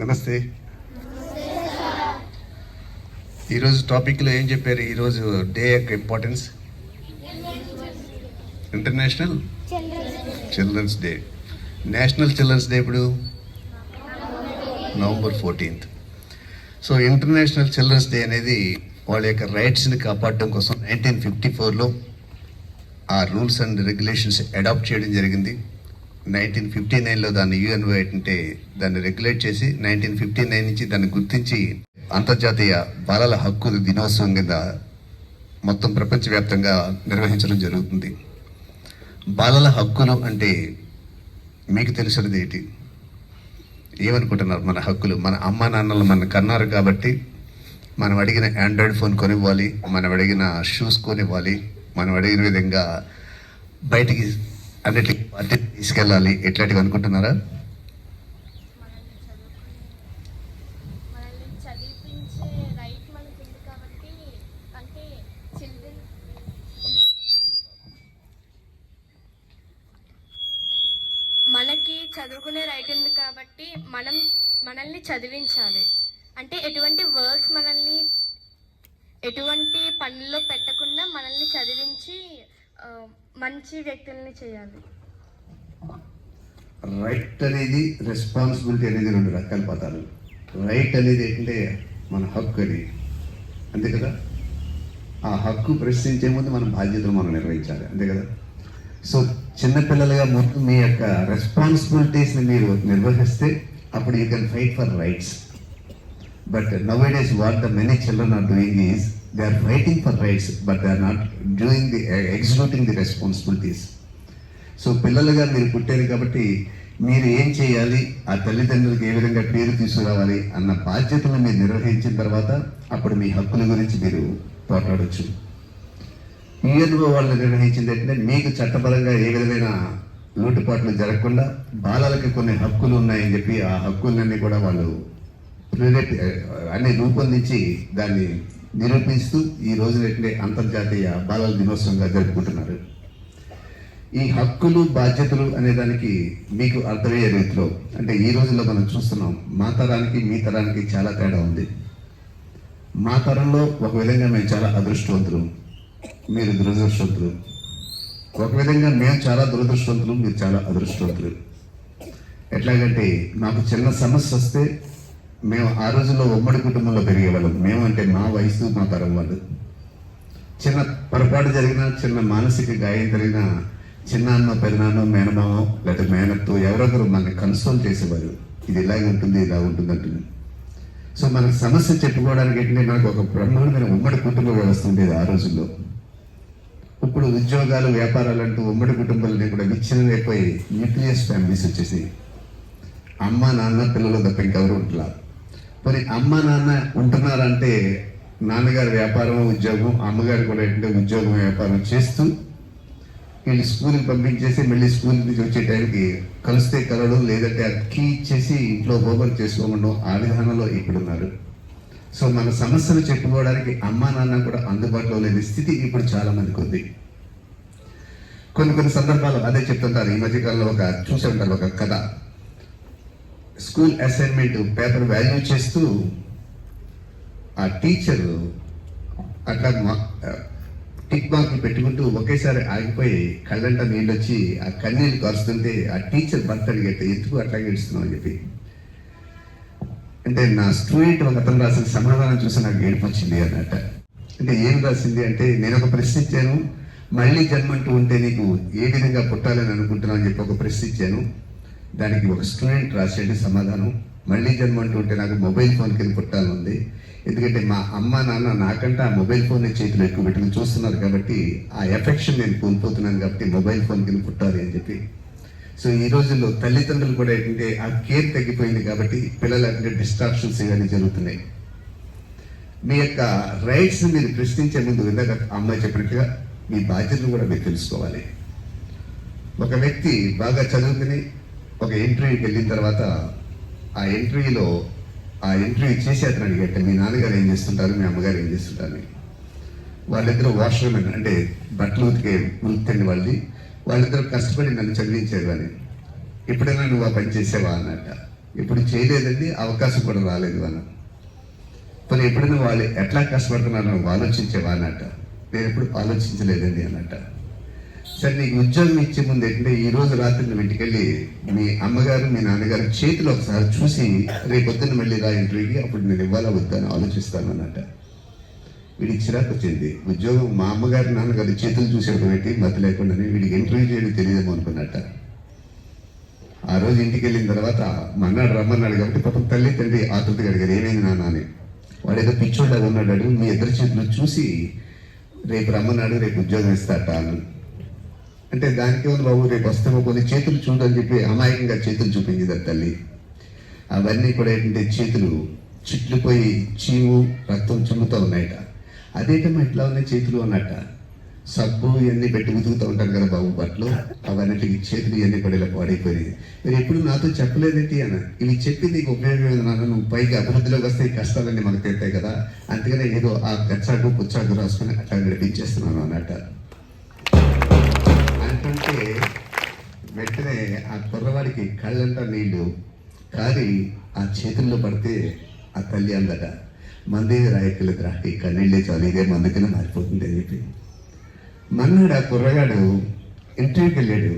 నమస్తే. ఈరోజు టాపిక్లో ఏం చెప్పారు? ఈరోజు డే యొక్క importance? International? Children's day. National children's day ఇప్పుడు November fourteenth. So international children's day అనేది వాళ్ళ యొక్క రైట్స్ని కాపాడడం కోసం నైన్టీన్ ఫిఫ్టీ ఫోర్లో ఆ రూల్స్ అండ్ రెగ్యులేషన్స్ అడాప్ట్ చేయడం జరిగింది. నైన్టీన్ ఫిఫ్టీ నైన్లో దాన్ని యుఎన్ఓ అంటే దాన్ని రెగ్యులేట్ చేసి నైన్టీన్ ఫిఫ్టీ నైన్ నుంచి దాన్ని గుర్తించి అంతర్జాతీయ బాలల హక్కుల దినోత్సవం కింద మొత్తం ప్రపంచవ్యాప్తంగా నిర్వహించడం జరుగుతుంది. బాలల హక్కులు అంటే మీకు తెలిసినది ఏంటి? ఏమనుకుంటున్నారు మన హక్కులు? మన అమ్మ నాన్నలు మన కన్నారు కాబట్టి మనం అడిగిన ఆండ్రాయిడ్ ఫోన్ కొనివ్వాలి మనం అడిగిన షూస్ కొనివ్వాలి మనం అడిగిన విధంగా బయటికి అన్నిటికీ పార్టీ తీసుకెళ్ళాలి. ఎట్లాంటివి అనుకుంటున్నారా? మనల్ని చదివించే రైట్ ఉంది కాబట్టి అంటే చిల్డ్రన్ మనకి చదువుకునే రైట్ ఉంది కాబట్టి మనం మనల్ని చదివించాలి. అంటే ఎటువంటి వర్క్స్ మనల్ని ఎటువంటి పనుల్లో పెట్టకుండా మనల్ని చదివించి మంచి వ్యక్తుల్ని చేయాలి. రైట్ అనేది రెస్పాన్సిబిలిటీ అనేది రెండు రకాల పదాలు. రైట్ అనేది ఏంటంటే మన హక్కు అది. అంతే కదా? ఆ హక్కు ప్రశ్నించే ముందు మన బాధ్యతలు మనం నిర్వహించాలి. అంతే కదా? సో చిన్నపిల్లలుగా మొత్తం మీ యొక్క రెస్పాన్సిబిలిటీస్ని మీరు నిర్వహిస్తే అప్పుడు you can fight for rights but nowadays what the many children are doing is they are fighting for rights but they are not doing the executing the responsibilities so పిల్లలుగా మీరు పుట్టారు కాబట్టి మీరు ఏం చేయాలి? ఆ తల్లిదండ్రులకు ఏ విధంగా పేరు తీసుకురావాలి అన్న బాధ్యతలు మీరు నిర్వహించిన తర్వాత అప్పుడు మీ హక్కుల గురించి మీరు పోట్లాడవచ్చు ఈఎన్ఓ వాళ్ళు నిర్వహించింది ఏంటంటే మీకు చట్టపరంగా ఏ విధమైన లోటుపాట్లు జరగకుండా బాలలకి కొన్ని హక్కులు ఉన్నాయని చెప్పి ఆ హక్కులన్నీ కూడా వాళ్ళు ప్రేరేపి అన్ని రూపొందించి దాన్ని నిరూపిస్తూ ఈ రోజున ఏంటంటే అంతర్జాతీయ బాలల దినోత్సవంగా జరుపుకుంటున్నారు. ఈ హక్కులు బాధ్యతలు అనే దానికి మీకు అర్థమయ్యే రీతిలో అంటే ఈ రోజుల్లో మనం చూస్తున్నాం మా తరానికి మీ తరానికి చాలా తేడా ఉంది. మా తరంలో ఒక విధంగా మేము చాలా అదృష్టవంతులు మీరు దురదృష్టవంతులు. ఒక విధంగా మేము చాలా దురదృష్టవంతులు మీరు చాలా అదృష్టవంతులు. ఎట్లాగంటే మాకు చిన్న సమస్య వస్తే మేము ఆ రోజుల్లో ఉమ్మడి కుటుంబంలో పెరిగేవాళ్ళం మేము అంటే మా వయసు మా తరం వాళ్ళు. చిన్న పొరపాటు జరిగిన చిన్న మానసిక గాయం జరిగిన చిన్న అన్న పెదనాన్న మేనమామ లేదా మేనత్తు ఎవరొకరు మనల్ని కన్సోల్ చేసేవారు. ఇది ఇలాగ ఉంటుంది ఇలా ఉంటుంది అంటుంది. సో మనకు సమస్య చెప్పుకోవడానికి ఏంటంటే మనకు ఒక బ్రహ్మాండమైన ఉమ్మడి కుటుంబ వ్యవస్థ ఉండేది ఆ రోజుల్లో. ఇప్పుడు ఉద్యోగాలు వ్యాపారాలు అంటూ ఉమ్మడి కుటుంబాలని కూడా విచ్ఛిన్నం అయిపోయి న్యూక్లియస్ ఫ్యామిలీస్ వచ్చేసి అమ్మ నాన్న పిల్లలు తప్ప ఇంకెవరు ఉంటున్నారు మరి అమ్మ నాన్న ఉంటున్నారంటే నాన్నగారు వ్యాపారం ఉద్యోగం అమ్మగారు కూడా ఏంటంటే ఉద్యోగం వ్యాపారం చేస్తూ వీళ్ళు స్కూల్కి పంపించేసి మళ్ళీ స్కూల్ నుంచి వచ్చే టైంకి కలిస్తే కలవడం లేదంటే అక్కి ఇచ్చేసి ఇంట్లో హోంవర్క్ చేసుకోకుండా ఆ విధానంలో ఇప్పుడున్నారు. సో మన సమస్యలు చెప్పుకోవడానికి అమ్మ నాన్న కూడా అందుబాటులో లేని స్థితి ఇప్పుడు చాలా మందికి ఉంది. కొన్ని కొన్ని సందర్భాలు అదే చెప్తుంటారు. ఈ మధ్యకాలంలో ఒక చూసే ఉంటారు ఒక కథ. స్కూల్ అసైన్మెంట్ పేపర్ వాల్యూ చేస్తూ ఆ టీచర్ అట్లా మా- టిక్ మార్కులు పెట్టుకుంటూ ఒకేసారి ఆగిపోయి కళ్ళంట నీళ్ళు వచ్చి ఆ కన్నీళ్ళు కరుస్తుంటే ఆ టీచర్ భర్త అడిగేట ఎందుకు అట్లాగే గెలుస్తున్నావు అని చెప్పి. అంటే నా స్టూడెంట్ ఒక అతను రాసిన సమాధానం చూసి నాకు ఏడుపు వచ్చింది అన్నట్ట అంటే ఏం రాసింది అంటే నేను ఒక ప్రశ్న ఇచ్చాను మళ్ళీ జన్మంటూ ఉంటే నీకు ఏ విధంగా పుట్టాలని అనుకుంటున్నావు? అని చెప్పి ఒక ప్రశ్న ఇచ్చాను. దానికి ఒక స్టూడెంట్ రాసేది సమాధానం. మళ్ళీ జన్మంటూ ఉంటే నాకు మొబైల్ ఫోన్ కింద పుట్టాలని ఉంది. ఎందుకంటే మా అమ్మ నాన్న నాకంటే ఆ మొబైల్ ఫోన్ చేతిలో ఎక్కువ పెట్టుకుని చూస్తున్నారు కాబట్టి ఆ ఎఫెక్షన్ నేను కోల్పోతున్నాను కాబట్టి మొబైల్ ఫోన్ కింద పుట్టాలి అని చెప్పి. సో ఈ రోజుల్లో తల్లిదండ్రులు కూడా ఏంటంటే ఆ కేర్ తగ్గిపోయింది కాబట్టి పిల్లలు అంటే డిస్ట్రాక్షన్స్ ఇవన్నీ జరుగుతున్నాయి. మీ యొక్క రైట్స్ మీరు ప్రశ్నించే ముందు ఇందాక అమ్మాయి చెప్పినట్టుగా మీ బాధ్యతలు కూడా మీరు తెలుసుకోవాలి. ఒక వ్యక్తి బాగా చదువుకుని ఒక ఇంటర్వ్యూకి వెళ్ళిన తర్వాత ఆ ఇంటర్వ్యూలో ఆ ఇంటర్వ్యూ చేసి అతను అడిగట్ట మీ నాన్నగారు ఏం చేస్తుంటారు? మీ అమ్మగారు ఏం చేస్తుంటారు? వాళ్ళిద్దరూ వాష్రూమ్ అంటే బట్టలు ఉతికే ఉతికండి వాళ్ళది వాళ్ళిద్దరూ కష్టపడి నన్ను చదివించారు అని. ఎప్పుడైనా నువ్వు ఆ పని చేసావా? అన్నట్ట ఇప్పుడు చేయలేదండి అవకాశం కూడా రాలేదు అన్న. మరి ఎప్పుడైనా వాళ్ళు ఎట్లా కష్టపడుతున్నారో ఆలోచించేవా? అన్నట్ట నేను ఎప్పుడు ఆలోచించలేదండి అన్నట్ట సరే నీకు ఉద్యోగం ఇచ్చే ముందు ఏంటంటే ఈ రోజు రాత్రి నువ్వు ఇంటికి వెళ్ళి మీ అమ్మగారు మీ నాన్నగారు చేతిలో ఒకసారి చూసి రేపు పొద్దున్న మళ్ళీ రా ఇంటర్వ్యూకి అప్పుడు నేను ఇవ్వాలా వద్దని అని ఆలోచిస్తాను అన్నట వీడికి చిరాకు వచ్చింది. ఉద్యోగం మా అమ్మగారు నాన్నగారు చేతులు చూసేప్పుడు పెట్టి మత లేకుండా వీడికి ఇంటర్వ్యూ చేయడం తెలియదేమో అనుకున్నట్ట. ఆ రోజు ఇంటికి వెళ్ళిన తర్వాత మన్నాడు రమ్మన్నాడు కాబట్టి పాపం తల్లి తండ్రి ఆతృతగా అడిగారు ఏమైంది నాన్న? అని. వాడు ఏదో పిచ్చోడ్లాగా ఉన్నాడు మీ ఇద్దరు చేతులు చూసి రేపు రమ్మన్నాడు రేపు ఉద్యోగం ఇస్తాట అని. అంటే దానికి ఉంది బాబు రేపు వస్తాము కొన్ని చేతులు చూడని చెప్పి అమాయకంగా చేతులు చూపించింది ఆ తల్లి. అవన్నీ కూడా ఏంటంటే చేతులు చిట్లిపోయి చీము రక్తం చిమ్ముతూ ఉన్నాయట. అదేటమ్మా ఇట్లా ఉన్నాయి చేతులు అన్నట్ట? సబ్బు ఇవన్నీ పెట్టి ఉతుకుతూ ఉంటారు కదా బాబు బట్టలు. అవన్నిటికి చేతులు ఇవన్నీ కూడా ఇలా పాడైపోయినాయి. మీరు ఎప్పుడు నాతో చెప్పలేదేంటి అన్న? ఇవి చెప్పి నీకు ఉపయోగం నాన్న. నువ్వు పైగా అభివృద్ధిలోకి వస్తే ఈ కష్టాలన్నీ మనకు తెస్తాయి కదా. అందుకనే ఏదో ఆ గచ్చాకు పుచ్చాకు రాసుకుని అట్లా నడిపించేస్తున్నాను అన్నట్టు. వెంటనే ఆ కుర్రవాడికి కళ్ళంతా నీళ్ళు కారి ఆ చేతుల్లో పడితే ఆ తల్లి అందట మందే రాయకులు ఈ కన్నీళ్ళే చాలు ఇదే మందుకనే మారిపోతుంది అని చెప్పి. మన్నాడు ఆ కుర్రగాడు ఇంటర్వ్యూకి వెళ్ళాడు.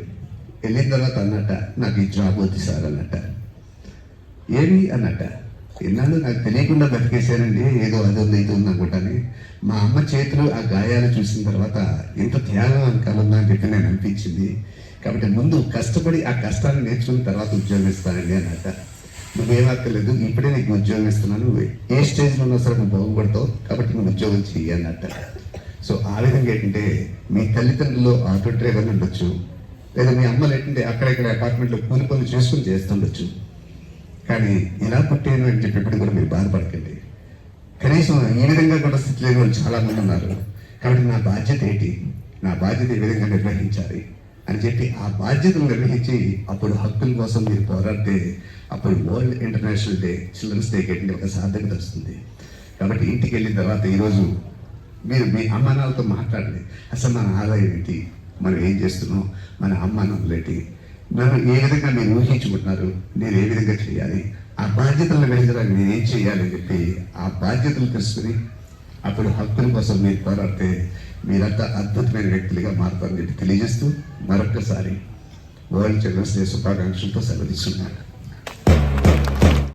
వెళ్ళిన తర్వాత అన్నట్ట నాకు ఈ జాబ్ వద్దు సార్ అన్నట్ట ఏమి? అన్నట్ట ఎన్నాళ్ళు నాకు తెలియకుండా బతికేశానండి ఏదో అదో ఇది ఉందనుకుంటాను మా అమ్మ చేతులు ఆ గాయాలు చూసిన తర్వాత ఎంత త్యాగం అనుకాలందా అని చెప్పి నేను అనిపించింది. కాబట్టి ముందు కష్టపడి ఆ కష్టాన్ని నేర్చుకున్న తర్వాత ఉద్యోగం ఇస్తానండి అన్నట్ట నువ్వేం అక్కర్లేదు ఇప్పుడే నీకు ఉద్యోగం ఇస్తున్నాను. ఏ స్టేజ్లో ఉన్నా సరే నువ్వు బాగుపడతావు కాబట్టి నువ్వు ఉద్యోగం చెయ్యి అన్నట్ట సో ఆ విధంగా ఏంటంటే మీ తల్లిదండ్రులు ఆటో డ్రైవర్ ఉండొచ్చు లేదా మీ అమ్మలు ఏంటంటే అక్కడెక్కడ అపార్ట్మెంట్లో కూలి పనులు చేసుకుని చేస్తుండొచ్చు కానీ ఇలా పుట్టాను అని చెప్పి ఇప్పుడు కూడా మీరు బాధపడకండి. కనీసం ఈ విధంగా కూడా స్థితి లేని వాళ్ళు చాలా మంది ఉన్నారు. కాబట్టి నా బాధ్యత ఏంటి? నా బాధ్యత ఏ విధంగా నిర్వహించాలి. అని చెప్పి ఆ బాధ్యతను నిర్వహించి అప్పుడు హక్కుల కోసం మీరు పోరాడితే అప్పుడు world international day children's day ఏంటంటే ఒక సార్థకత వస్తుంది కాబట్టి ఇంటికి వెళ్ళిన తర్వాత ఈరోజు మీరు మీ అమ్మానాలతో మాట్లాడండి. అసలు మన ఆదాయం ఏంటి? మనం ఏం చేస్తున్నాం? మన అమ్మానాలు ఏంటి? నన్ను ఏ విధంగా మీరు ఊహించుకుంటున్నారు? నేను ఏ విధంగా చేయాలి? ఆ బాధ్యతలు గ్రహించడానికి నేను ఏం చేయాలి అని చెప్పి ఆ బాధ్యతలు తెలుసుకుని అప్పుడు హక్కుల కోసం మీరు పోరాడితే మీరంతా అద్భుతమైన వ్యక్తులుగా మారుతారని చెప్పి తెలియజేస్తూ మరొక్కసారి వరల్డ్ చిల్డ్రన్స్ డే శుభాకాంక్షలతో సెలవు తీసుకున్నాను.